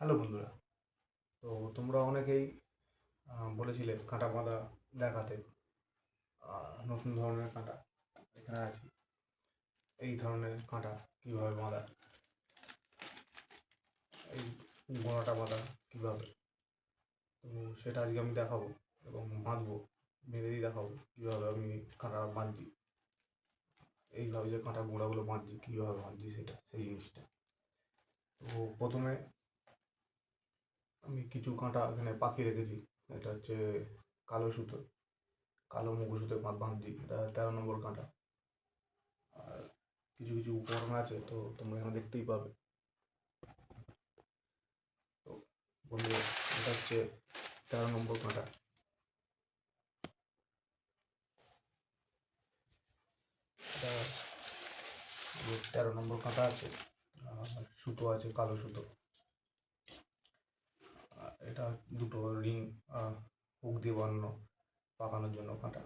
Hello বন্ধুরা। তো তোমরা অনেকেই বলেছিলে কাঁটা বাঁধা দেখাতে নতুন ধরনের কাঁটা এখানে আছে। এই ধরনের কাঁটা কীভাবে বাঁধা, এই গোড়াটা বাঁধা কীভাবে, তো সেটা আজকে আমি দেখাবো এবং বাঁধবো, বেঁধে দিয়ে দেখাবো কীভাবে আমি কাঁটা বাঁধছি। এইভাবে যে কাঁটা গোড়াগুলো বাঁধছি, কীভাবে বাঁধছি সেটা, সেই জিনিসটা। তো প্রথমে আমি কিছু কাঁটা এখানে পাকিয়ে রেখেছি। এটা হচ্ছে কালো সুতো, কালো মুগো সুতো বাঁধ বাঁধছি এটা তেরো নম্বর কাঁটা। আর কিছু কিছু উপকরণ আছে, তো তোমরা এখানে দেখতেই পাবে। তো বন্ধু এটা হচ্ছে তেরো নম্বর কাঁটা। তেরো নম্বর কাঁটা আছে সুতো আছে, কালো সুতো। এটা দুটো রিং হুক দিয়ে বানানো, পাকানোর জন্য কাঁটা।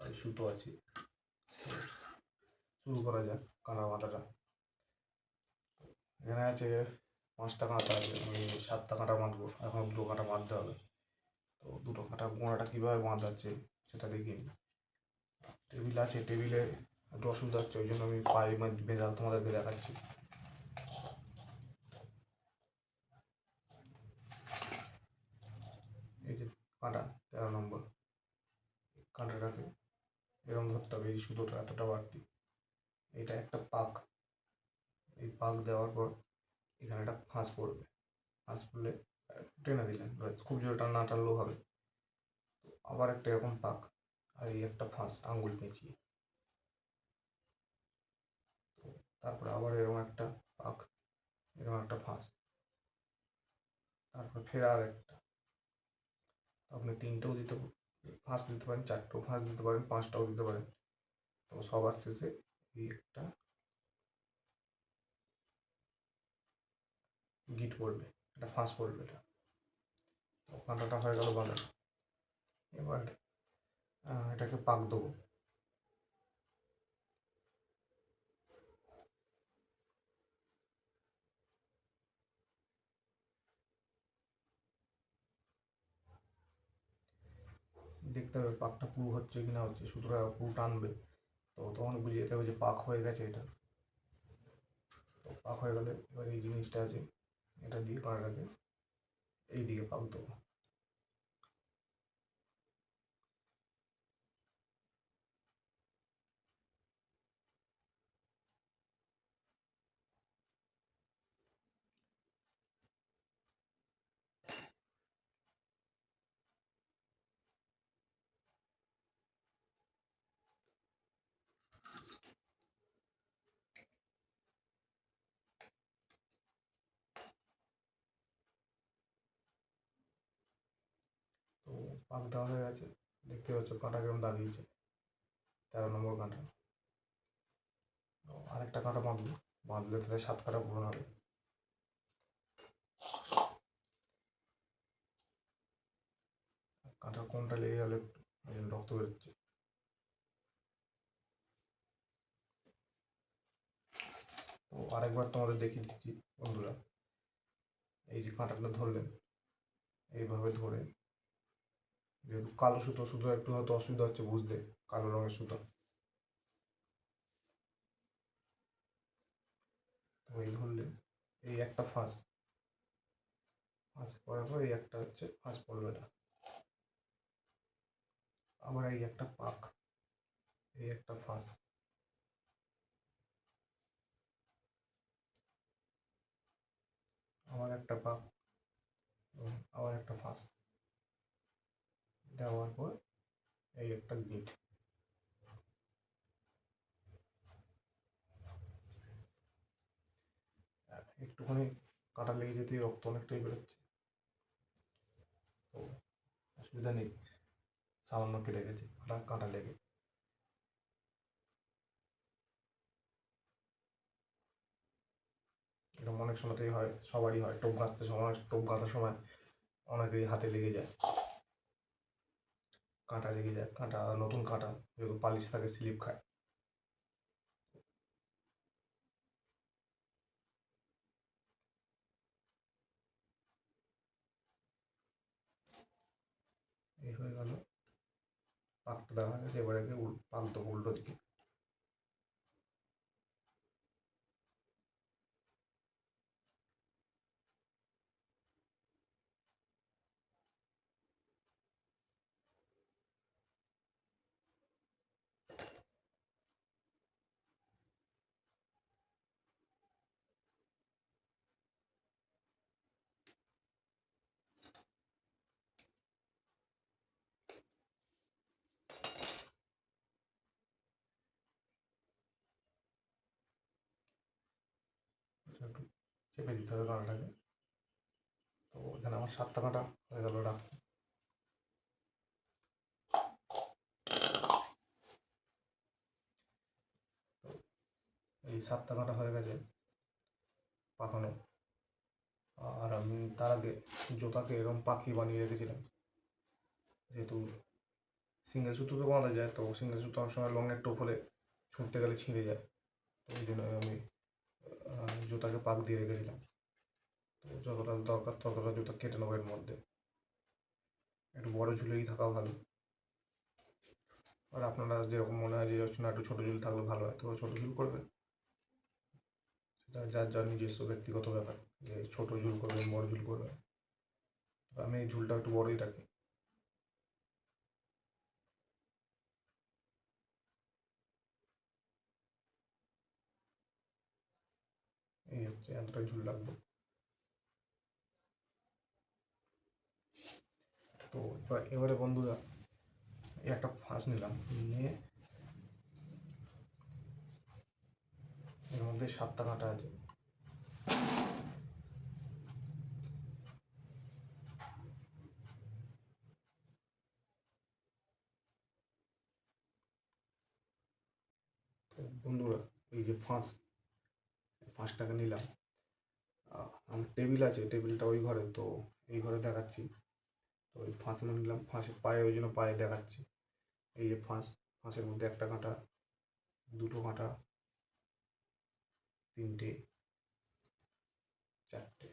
আর সুতো আছে। শুরু করা যাক কাঁটা মাথাটা এখানে আছে পাঁচটা কাঁটা আছে আমি সাতটা কাঁটা বাঁধবো। এখন দুটো কাঁটা বাঁধতে হবে। তো দুটো কাঁটা গোড়াটা কীভাবে বাঁধাচ্ছে সেটা দেখিয়ে নিই। টেবিল আছে, টেবিলে একটু অসুবিধা হচ্ছে ওই জন্য আমি পায়ে বেঁধে তোমাদেরকে দেখাচ্ছি এই যে কাঁটা তেরো নম্বর। কাঁটাটাকে এরকম ধরতে হবে, এই সুতোটা এতটা বাড়তি। এটা একটা পাক। এই পাক দেওয়ার পর এখানে একটা ফাঁস পড়বে। ফাঁস পড়লে টেনে দিলেন খুব জোরে টান না টানলেও হবে। তো আবার একটা এরকম পাক আর এই একটা ফাঁস আঙুল পেঁচিয়ে। তো তারপরে আবার এরকম একটা পাক এরকম একটা ফাঁস। তারপর ফের আর আপনি তিনটেও দিতে ফাঁস দিতে পারেন, চারটেও ফাঁস দিতে পারেন, পাঁচটাও দিতে পারেন। তো সবার শেষে এই একটা গিট পড়বে এটা ফাঁস পড়বে এটা। কাঁটাটা হয়ে গেল বাঁধা এবার এটাকে পাক দেবো। দেখতে হবে পাকটা পুরো হচ্ছে কি না হচ্ছে, সুতরাং পুরো টানবে। তো তখন বুঝে যেতে হবে যে পাক হয়ে গেছে এটা। তো পাক হয়ে গেলে এবার এই জিনিসটা আছে, এটা দিয়ে কাঁটাটাকে এই দিকে পাক দেবো তো পাক দেওয়া হয়ে গেছে। দেখতে পাচ্ছ কাঁটা কেমন দাঁড়িয়েছে তেরো নম্বর কাঁটা। আরেকটা কাঁটা বাঁধবো। বাঁধলে তাহলে সাত কাঁটা পূরণ হবে। কাঁটার কোনটা লেগে গেলে রক্ত বেরোচ্ছে। তো আরেকবার তোমাদের দেখিয়ে দিচ্ছি বন্ধুরা। এই যে কাঁটাটা ধরলেন। এইভাবে ধরে যেহেতু কালো সুতো সুতো একটু হয়তো অসুবিধা হচ্ছে বুঝতে, কালো রঙের সুতো। এই ধরলেন এই একটা ফাঁস। ফাঁস পড়ার পর এই একটা হচ্ছে ফাঁস পড়বে এটা আবার এই একটা পাক, এই একটা ফাঁস। আবার একটা পাক, আবার একটা ফাঁস। দেওয়ার পর এই একটা গিট একটুখানি কাটা লেগে যেতেই রক্ত অনেকটাই বেরোচ্ছে। তো অসুবিধা নেই, সামান্য কেটে গেছে, কাটা, কাঁটা লেগে। এরকম অনেক সময়তেই হয়, সবারই হয়, টোপ গাঁথতে সময়, টোপ গাঁথার সময় অনেকেরই হাতে লেগে যায়। কাঁটা লেগে যায় কাঁটা, নতুন কাঁটা যেগুলো পালিশ থাকে, স্লিপ খায়। এই হয়ে গেল। পাকটা দেখা গেছে এবারে উল্টো দেবো উল্টো দিকে। চেপে দিতে হবে কাঁটাটাকে তো এখানে আমার সাতটা কাঁটা হয়ে গেল রাখ এই সাতটা কাঁটা হয়ে গেছে পাকানো। আর আমি তার আগে জোতাকে এরকম পাখি বানিয়ে রেখেছিলাম। যেহেতু সিঙ্গেল সুতো তো বাঁধা যায়, তো সিঙ্গেল সুতো অনেক সময় লংয়ের টোপ হলে ছুটতে গেলে ছিঁড়ে যায়। তো ওই জন্য আমি জুতাকে পাক দিয়ে রেখেছিলাম। তো যতটা দরকার, ততটা জুতা কেটে নেব এর মধ্যে। একটু বড় ঝুলেই থাকা ভালো। আর আপনারা যেরকম মনে হয় যে হচ্ছে না একটু ছোটো ঝুল থাকলে ভালো হয়, তো ছোটো ঝুল করবে। সেটা যার যার নিজস্ব ব্যক্তিগত ব্যাপার, যে ছোটো ঝুল করবেন বড় ঝুল করবেন তো আমি এই ঝুলটা একটু বড়ই রাখি এই হচ্ছে এতটা ঝুল রাখব তো এবার, এবারে বন্ধুরা একটা ফাঁস নিলাম। নিয়ে এর মধ্যে সাতটা কাঁটা আছে। বন্ধুরা, এই যে ফাঁস এই ফাঁসটাকে নিলাম। আমার টেবিল আছে, টেবিলটা ওই ঘরে, তো এই ঘরে দেখাচ্ছি। তো ওই ফাঁস আমি নিলাম, ফাঁসের পায়ে, ওই জন্য পায়ে দেখাচ্ছি। এই যে ফাঁস, ফাঁসের মধ্যে একটা কাঁটা, দুটো কাঁটা, তিনটে, চারটে।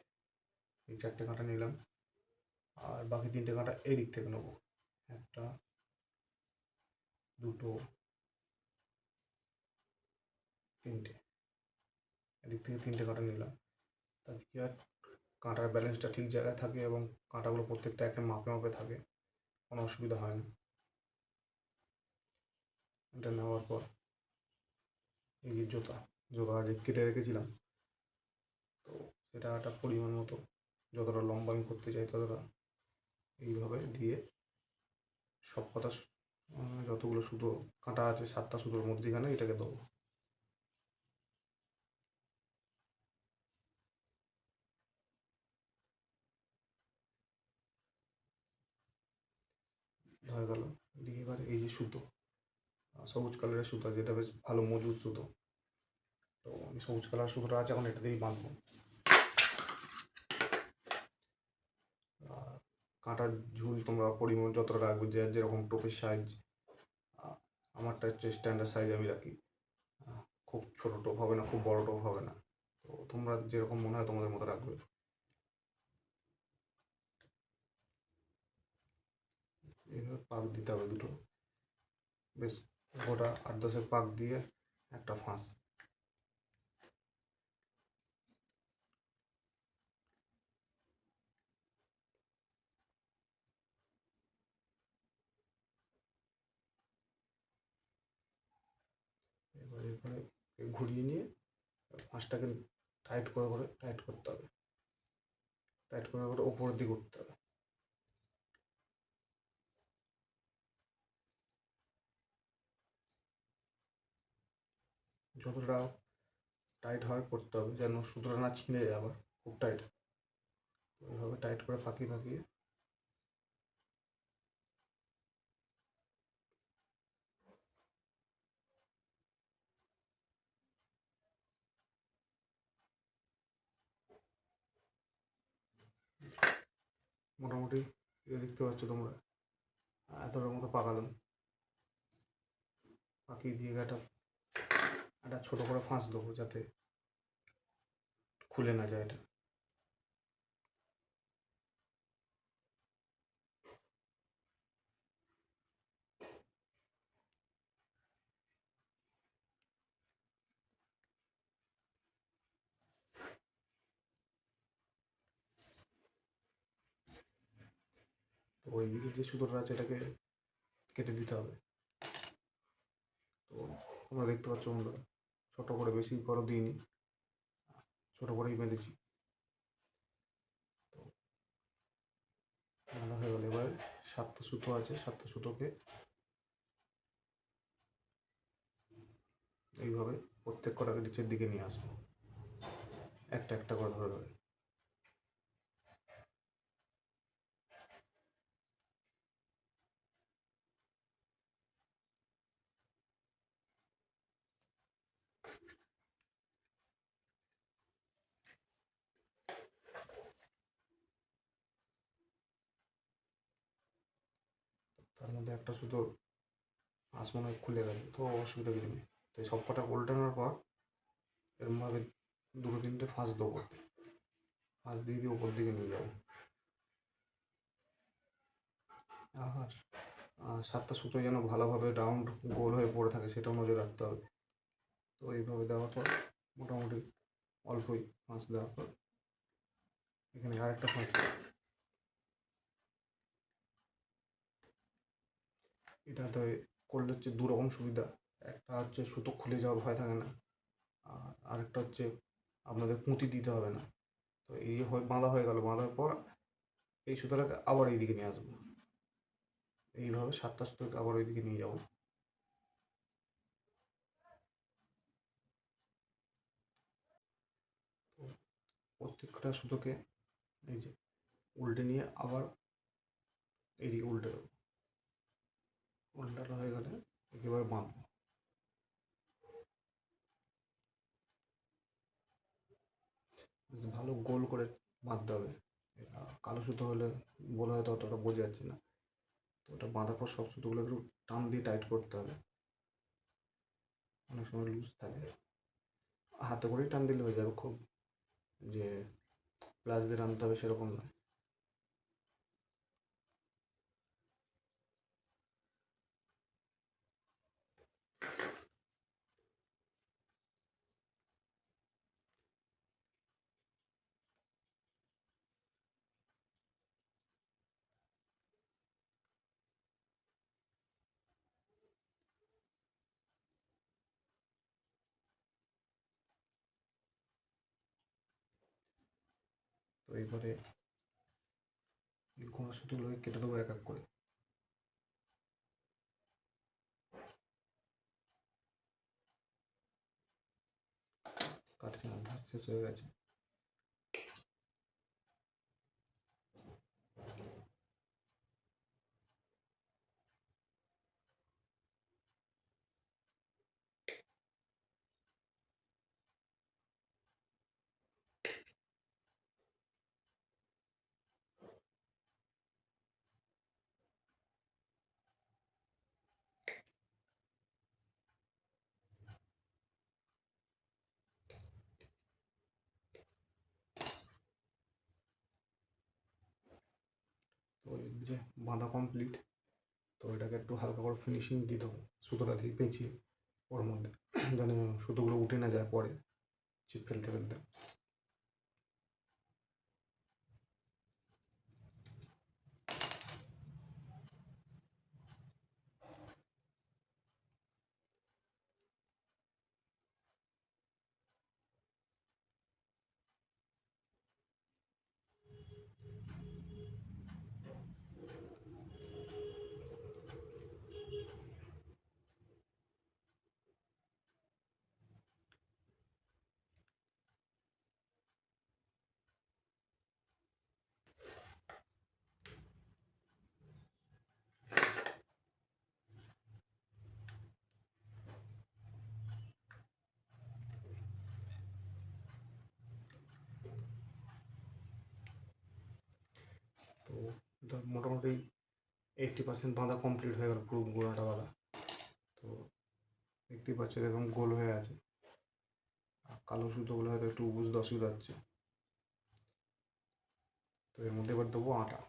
এই চারটে কাঁটা নিলাম, আর বাকি তিনটে কাঁটা এই দিক থেকে নেব। একটা, দুটো, তিনটে। এদিক থেকে তিনটে কাঁটা নিলাম। তাতে কি আর কাঁটার ব্যালেন্সটা ঠিক জায়গায় থাকে এবং কাঁটাগুলো প্রত্যেকটা একে মাপে মাপে থাকে, কোনো অসুবিধা হয় না। এটা নেওয়ার পর এই যে জোতা জোতা যে কেটে রেখেছিলাম। তো সেটা একটা পরিমাণ মতো যতটা লম্বা আমি করতে চাই ততটা এইভাবে দিয়ে সব কথা যতগুলো সুতো কাঁটা আছে সাতটা সুতোর মধ্যেখানে এটাকে দেবো। হয়ে গেল। দিয়ে এবার এই যে সুতো সবুজ কালারের সুতো, যেটা বেশ ভালো মজুর সুতো। তো আমি সবুজ কালার সুতোটা আছে, এখন এটা দিয়েই বাঁধবো। কাঁটার ঝুল তোমরা পরিমাণ যতটা রাখবে, যে যেরকম টোপের সাইজ আমারটা হচ্ছে স্ট্যান্ডার্ড সাইজ আমি রাখি। খুব ছোটো টোপ হবে না, খুব বড় টোপ হবে না। তো তোমরা যেরকম মনে হয় তোমাদের মতো রাখবে। পাক দিতে হবে দুটো। বেশ, গোটা আট দশের পাক দিয়ে একটা ফাঁস। এবার এখানে ঘুরিয়ে নিয়ে ফাঁসটাকে টাইট করে করে টাইট করতে হবে। টাইট করে করে ওপরের দিকে উঠতে হবে। যতটা টাইট হয় করতে হবে, যেন সুতোটা না ছিঁড়ে যায় আবার, খুব টাইট ওইভাবে টাইট করে ফাঁকিয়ে ফাঁকিয়ে। মোটামুটি দেখতে পাচ্ছ তোমরা। এতটার মতো পাকালাম। পাকিয়ে দিয়ে একটা একটা ছোটো করে ফাঁস দেবো যাতে খুলে না যায় এটা। তো ওই দিকে যে সুতোটা আছে এটাকে কেটে দিতে হবে। তো তোমরা দেখতে পাচ্ছ বন্ধুরা। ছোটো করে বেশি বড় দিইনি। ছোট করেই বেঁধেছি। মনে হয়ে গেল। এবার সাতটা সুতো আছে, সাতটা সুতোকে এইভাবে প্রত্যেক কটাকে নিচের দিকে নিয়ে আসব। একটা একটা করে ধরে ধরে তার মধ্যে একটা সুতো আঁশ মনে খুলে গেছে, তো অসুবিধা কিছু নেই। তো সব কটা উল্টানোর পর এরমভাবে দুটো তিনটে ফাঁস দেবো ফাঁস দিয়ে দিয়ে ওপর দিকে নিয়ে যাব। আর সাতটা সুতো যেন ভালোভাবে রাউন্ড গোল হয়ে পড়ে থাকে সেটাও নজর রাখতে হবে। তো এইভাবে দেওয়ার পর মোটামুটি অল্পই ফাঁস দেওয়ার পর এখানে আরেকটা ফাঁস দেবো। এটাতে করলে হচ্ছে দু রকম সুবিধা। একটা হচ্ছে সুতো খুলে যাওয়ার ভয় থাকে না, আর আরেকটা হচ্ছে আপনাদের পুঁতি দিতে হবে না। তো এই হয় বাঁধা হয়ে গেল, বাঁধার পর এই সুতোটাকে আবার এইদিকে নিয়ে আসব। এইভাবে সাতটা সুতোকে আবার ওইদিকে নিয়ে যাব। প্রত্যেকটা সুতোকে এই যে উল্টে নিয়ে আবার এইদিকে উল্টে দেবো। উল্টানো হয়ে গেলে একেবারে বেশ ভালো গোল করে বাঁধতে হবে। কালো সুতো হলে বলে হয়তো অতটা বোঝা যাচ্ছে না। তো ওটা বাঁধার পর সব সুতোগুলো একটু টান দিয়ে টাইট করতে হবে। অনেক সময় লুজ থাকে। হাতে করেই টান দিলে হয়ে যাবে খুব। যে প্লাস দিয়ে টানতে হবে সেরকম নয়। এবারে গোড়া সুতোগুলোকে কেটে দেবো এক এক করে। কাটছি না শেষ হয়ে গেছে তো এই যে বাঁধা কমপ্লিট তো এটাকে একটু হালকা করে ফিনিশিং দিয়ে দেবো, সুতোটা দিয়ে পেঁচিয়ে ওর মধ্যে। যেন সুতোগুলো উঠে না যায় পরে ছিপ ফেলতে ফেলতে তো এটা মোটামুটি এইটটি পার্সেন্ট বাঁধা কমপ্লিট হয়ে গেল পুরো গোড়াটা বাঁধা। তো দেখতেই পাচ্ছ এরকম গোল হয়ে আছে। আর কালো সুতোগুলো হয়তো একটু বুঝতে অসুবিধা হচ্ছে তো এর মধ্যে এবার দেবো আটা।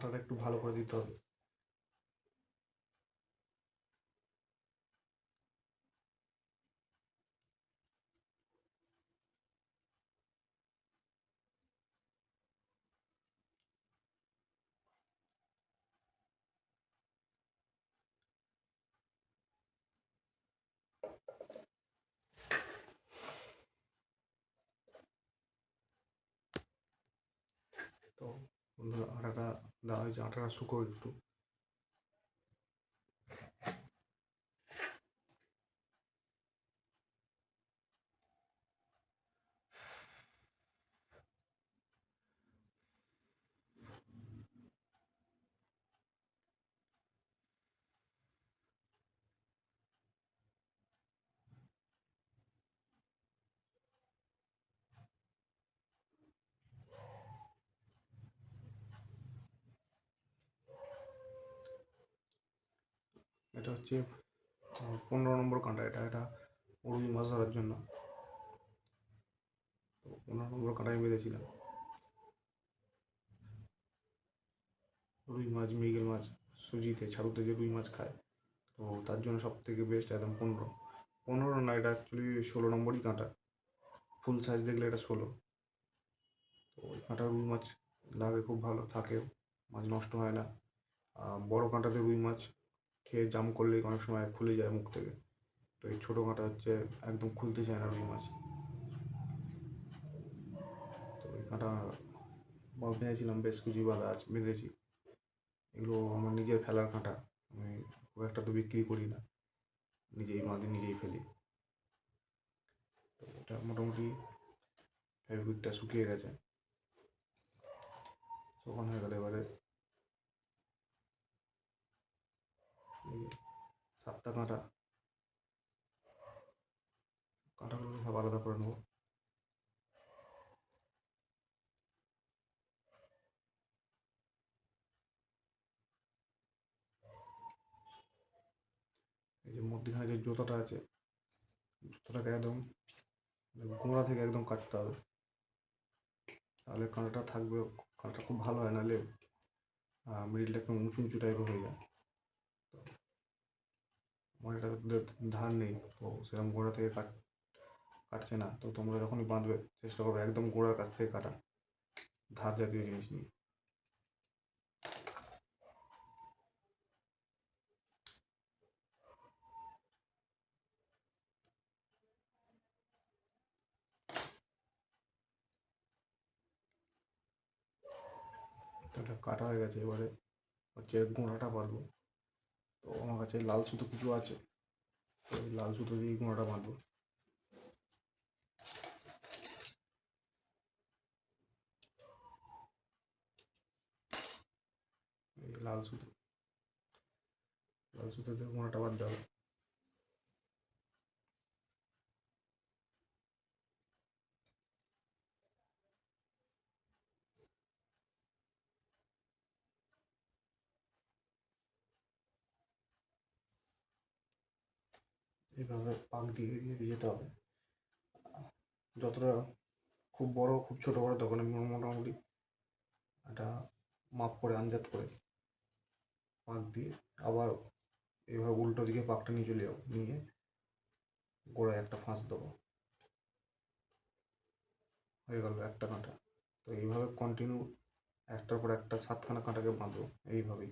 আটাটা একটু ভালো করে দিতে হবে। তো বন্ধুরা আটাটা দেওয়া হয়েছে আটাটা শুকো একটু এটা হচ্ছে পনেরো নম্বর কাঁটা এটা এটা রুই মাছ ধরার জন্য। তো পনেরো নম্বর কাঁটা আমি বেঁধেছিলাম। রুই মাছ, মৃগেল মাছ, সুজিতে ছাড়ুতে যে রুই মাছ খায়, তো তার জন্য সব থেকে বেস্ট একদম পনেরো। পনেরো না, এটা অ্যাকচুয়ালি ষোলো নম্বরই কাঁটা। ফুল সাইজ দেখলে এটা ষোলো। তো ওই কাঁটা রুই মাছ লাগে খুব ভালো থাকে মাছ নষ্ট হয় না। বড় কাঁটাতে রুই মাছ খেয়ে জাম করলে অনেক সময় খুলে যায় মুখ থেকে। তো এই ছোটো কাঁটা হচ্ছে একদম খুলতে চায় না রুই মাছ। তো এই কাঁটা বেঁধেছিলাম, বেশ কিছু বাঁধা আছে বেঁধেছি। এগুলো আমার নিজের ফেলার কাঁটা। আমি খুব একটা তো বিক্রি করি না। নিজেই বাঁধি, নিজেই ফেলি। তো এটা মোটামুটি ফেব্রিকটা শুকিয়ে গেছে। শুকানো হয়ে গেলে এবারে এই যে সাতটা কাঁটা কাঁটাগুলো সব আলাদা করে নেব। এই যে মধ্যখানে যে জুতোটা আছে, জুতোটাকে একদম গোড়া থেকে একদম কাটতে হবে। তাহলে কাঁটাটা থাকবে, কাঁটাটা খুব ভালো হয়, নাহলে মিডিলটা একদম উঁচু উঁচু টাইপের হয়ে যায়। এটা ধার নেই। তো সেরকম গোড়া থেকে কাট, কাটছে না। তো তোমরা যখনই বাঁধবে, চেষ্টা করবে একদম গোড়ার কাছ থেকে কাটা। ধার জাতীয় জিনিস নিয়ে। কাটা হয়ে গেছে এবারে। হচ্ছে গোড়াটা বাঁধবো তো আমার কাছে লাল সুতো কিছু আছে, তো এই লাল সুতো দিয়ে গোড়াটা বাঁধবো। লাল সুতো লাল সুতো দিয়ে গোড়াটা বাঁধতে হবে। এইভাবে পাক দিয়ে দিয়ে যেতে হবে। যতটা খুব বড়, খুব ছোট বড় দোকানে মোটামুটি একটা মাপ করে আন্দাজ করে পাক দিয়ে আবার এইভাবে উল্টো দিকে পাকটা নিয়ে চলে যাব, নিয়ে গোড়ায় একটা ফাঁস দেবো। হয়ে গেল একটা কাঁটা। তো এইভাবে কন্টিনিউ একটার পর একটা, সাতখানা কাঁটাকে বাঁধবো, এইভাবেই।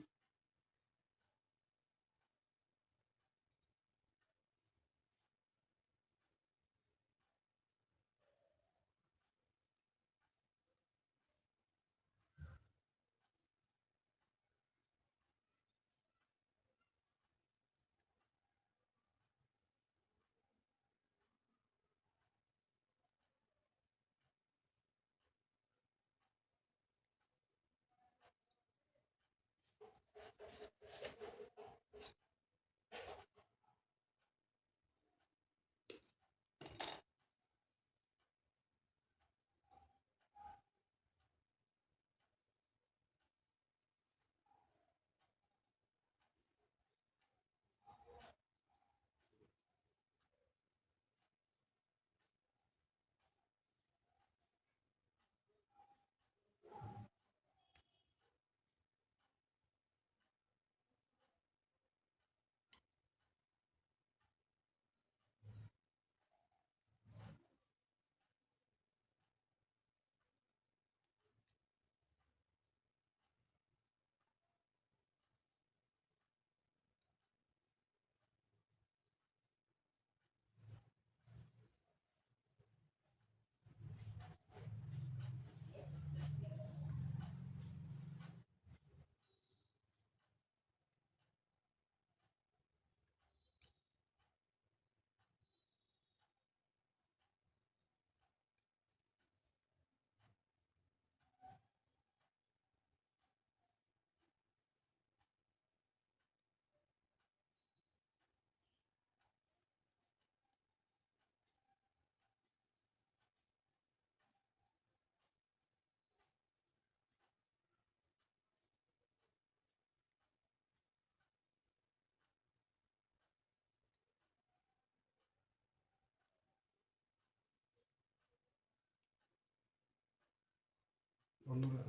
বন্ধুরা,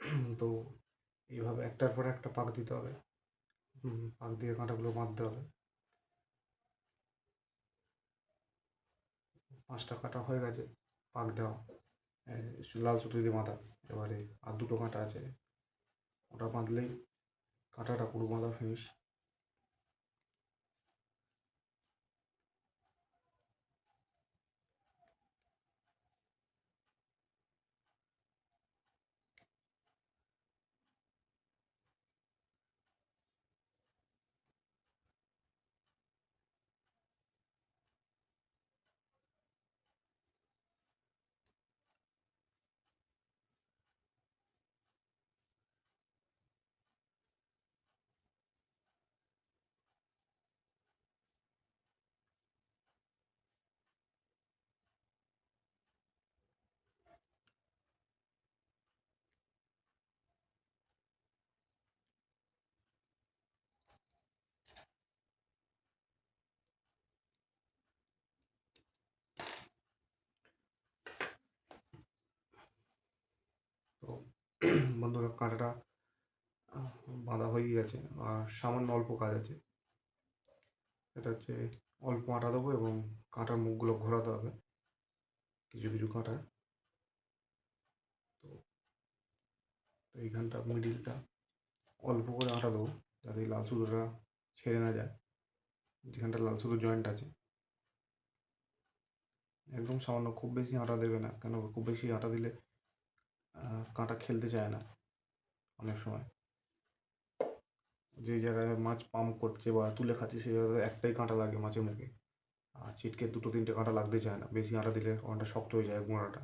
তো এইভাবে একটার পর একটা পাক দিতে হবে। পাক দিয়ে কাঁটাগুলো বাঁধতে হবে। পাঁচটা কাঁটা হয়ে গেছে, পাক দেওয়া। লাল সুতো দিয়ে বাঁধা, এবারে আর দুটো কাঁটা আছে। ওটা বাঁধলেই কাঁটাটা পুরো বাঁধা ফিনিশ তো বন্ধুরা কাঁটাটা বাঁধা হয়ে গেছে আর সামান্য অল্প কাজ আছে। এটা হচ্ছে অল্প আটা দেবো এবং কাঁটার মুখগুলো ঘোরাতে হবে, কিছু কিছু কাঁটা। তো এইখানটা মিডিলটা অল্প করে আটা দেবো যাতে লাল সুতোটা ছেড়ে না যায়, যেখানটা লাল সুতো জয়েন্ট আছে। একদম সামান্য খুব বেশি আটা দেবে না, কেন খুব বেশি আটা দিলে কাঁটা খেলতে চায় না অনেক সময়। যে জায়গায় মাছ পাম্প করছে বা তুলে খাচ্ছে সেই জায়গায় একটাই কাঁটা লাগে মাছের মুখে। আর ছিটকে দুটো, তিনটে কাঁটা লাগতে চায় না। বেশি আটা দিলে অনেকটা শক্ত হয়ে যায় গোড়াটা।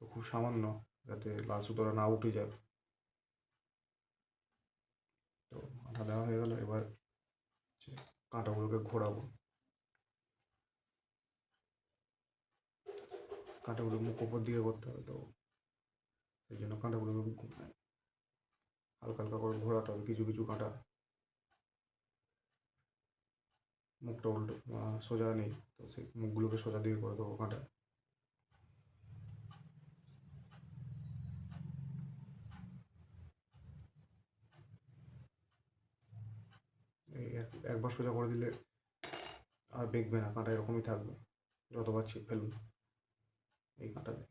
তো খুব সামান্য যাতে লাল সুতোটা না উঠে যায়। তো আটা দেওয়া হয়ে গেল, এবার কাঁটাগুলোকে ঘোরাবো। কাঁটাগুলো মুখ ওপর দিকে করতে হবে, তো সেই জন্য কাঁটাগুলোকে ঘু- হালকা হালকা করে ঘোরাতে হবে, কিছু কিছু কাঁটা। মুখটা উল্টো সোজা নেই, তো সেই মুখগুলোকে সোজা দিকে করে দেবো কাঁটা। একবার সোজা করে দিলে আর বেঁকবে না, কাঁটা এরকমই থাকবে, যতবার ছিপ ফেলুন এই কাঁটাতে।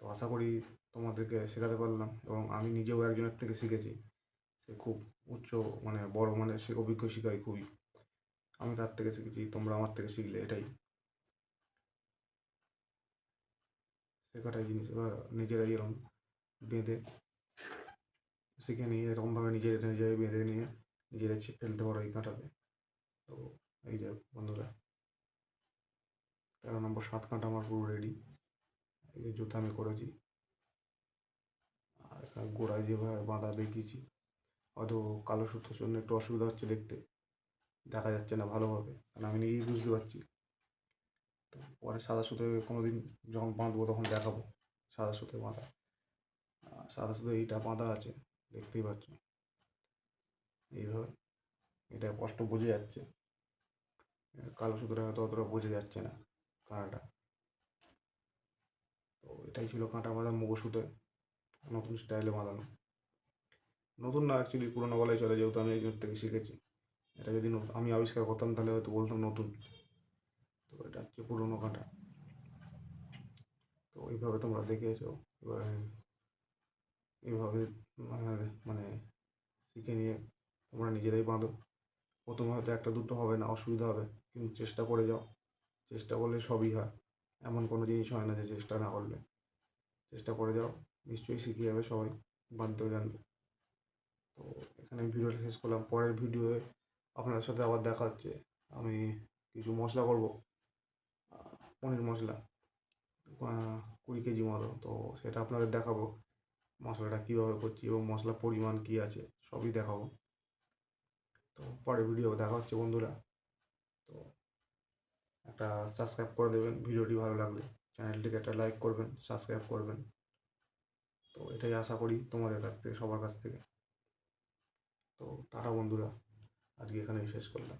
তো আশা করি তোমাদেরকে শেখাতে পারলাম এবং আমি নিজেও একজনের থেকে শিখেছি। সে খুব উচ্চ মানে বড় মানে সে অভিজ্ঞ শিকারী খুবই। আমি তার থেকে শিখেছি, তোমরা আমার থেকে শিখলে, এটাই। শেখাটাই জিনিস এবার নিজেরাই এরকম বেঁধে শিখে নিয়ে, এরকমভাবে নিজের নিজেরাই বেঁধে নিয়ে নিজেরাই ফেলতে পারো এই কাঁটাতে। তো এই যে বন্ধুরা, তেরো নম্বর সাত কাঁটা আমার পুরো রেডি এই জুতো আমি করেছি। আর গোড়ায় যেভাবে বাঁধা দেখিয়েছি। হয়তো কালো সুতোর জন্য একটু অসুবিধা হচ্ছে দেখতে। দেখা যাচ্ছে না ভালোভাবে। কারণ আমি নিজেই বুঝতে পারছি। তো পরে সাদা সুতোয় কোনো দিন যখন বাঁধবো তখন দেখাবো। সাদা সুতোয় বাঁধা। সাদা সুতোয় এইটা বাঁধা আছে। দেখতেই পাচ্ছ। এইভাবে। এটা স্পষ্ট বোঝা যাচ্ছে। কালো সুতোটা হয়তো অতটা বোঝা যাচ্ছে না। কাঁটাটা তো এটাই ছিল কাঁটা বাঁধা সুতোয় নতুন স্টাইলে বাঁধানো। নতুন না অ্যাকচুয়ালি পুরোনো বলাই চলে, যেহেতু আমি একজন থেকে শিখেছি। এটা যদি আমি আবিষ্কার করতাম তাহলে হয়তো বলতাম নতুন। তো এটা হচ্ছে পুরোনো কাঁটা। তো এইভাবে তোমরা দেখেছ এবার এইভাবে মানে মানে শিখে নিয়ে তোমরা নিজেরাই বাঁধো। প্রথমে হয়তো একটা দুটো হবে না, অসুবিধা হবে। কিন্তু চেষ্টা করে যাও। চেষ্টা করলে সবই হয়। এমন কোনো জিনিস হয় না যে চেষ্টা না করলে। চেষ্টা করে যাও, নিশ্চয়ই শিখে যাবে সবাই, বাধ্য জানবে। তো এখানে ভিডিওটা শেষ করলাম। পরের ভিডিওয়ে আপনার সাথে আবার দেখা হচ্ছে। আমি কিছু মশলা করব। পনির মশলা কুড়ি কেজি মতো। তো সেটা আপনাদের দেখাবো, মশলাটা কীভাবে করছি এবং মশলার পরিমাণ কী আছে, সবই দেখাবো। তো পরের ভিডিও দেখা হচ্ছে বন্ধুরা। তো একটা সাবস্ক্রাইব করে দেবেন, ভিডিওটি ভালো লাগলে চ্যানেলটিকে একটা লাইক করবেন সাবস্ক্রাইব করবেন। তো এটাই আশা করি তোমাদের কাছ থেকে, সবার কাছ থেকে। তো টাটা বন্ধুরা, আজকে এখানেই শেষ করলাম।